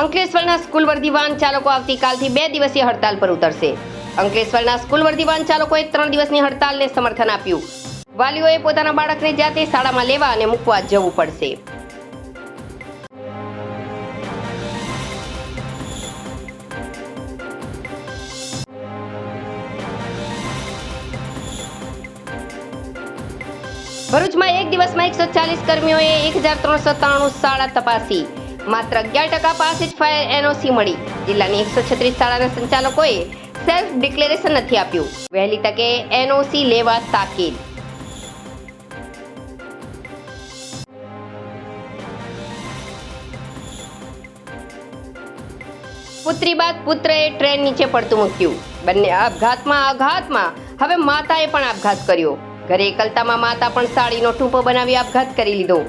અંકલેશ્વરના સ્કૂલ વર્ધી વાહન ચાલકો આવતીકાલથી બે દિવસીય હડતાલ પર ઉતરશે. અંકલેશ્વરના સ્કૂલ વર્ધી વાહન ચાલકોએ ત્રણ દિવસની હડતાલને સમર્થન આપ્યું. વાલીઓએ પોતાના બાળકને જાતે શાળામાં લેવા અને મૂકવા જવું પડશે. ભરૂચમાં એક દિવસમાં એકસો ચાલીસ કર્મીઓએ એક હજાર ત્રણસો ત્રાણું શાળા તપાસી. માત્ર અગિયાર ટકા પાસે જ ફાયર એનઓસી મળી. જિલ્લાની એકસો છત્રીસ શાળાના સંચાલકોએ સેલ્ફ ડિક્લેરેશન નથી આપ્યું. વહેલી તકે એનઓસી લેવા તાકીદ પુત્રી બાદ પુત્રએ ટ્રેન નીચે પડતું મૂક્યું. બંને આપઘાતમાં આઘાતમાં. હવે માતાએ પણ આપઘાત કર્યો. ઘરે એકલતામાં માતા પણ સાડીનો ટૂંપો બનાવી આપઘાત કરી લીધો.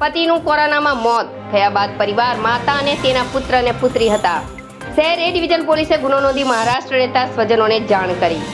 પતિનું કોરોનામાં મોત થયા બાદ પરિવાર માતા અને તેના પુત્ર અને પુત્રી હતા. શહેર એ ડિવિઝન પોલીસે ગુનો નોંધી મહારાષ્ટ્ર રહેતા સ્વજનોને જાણ કરી.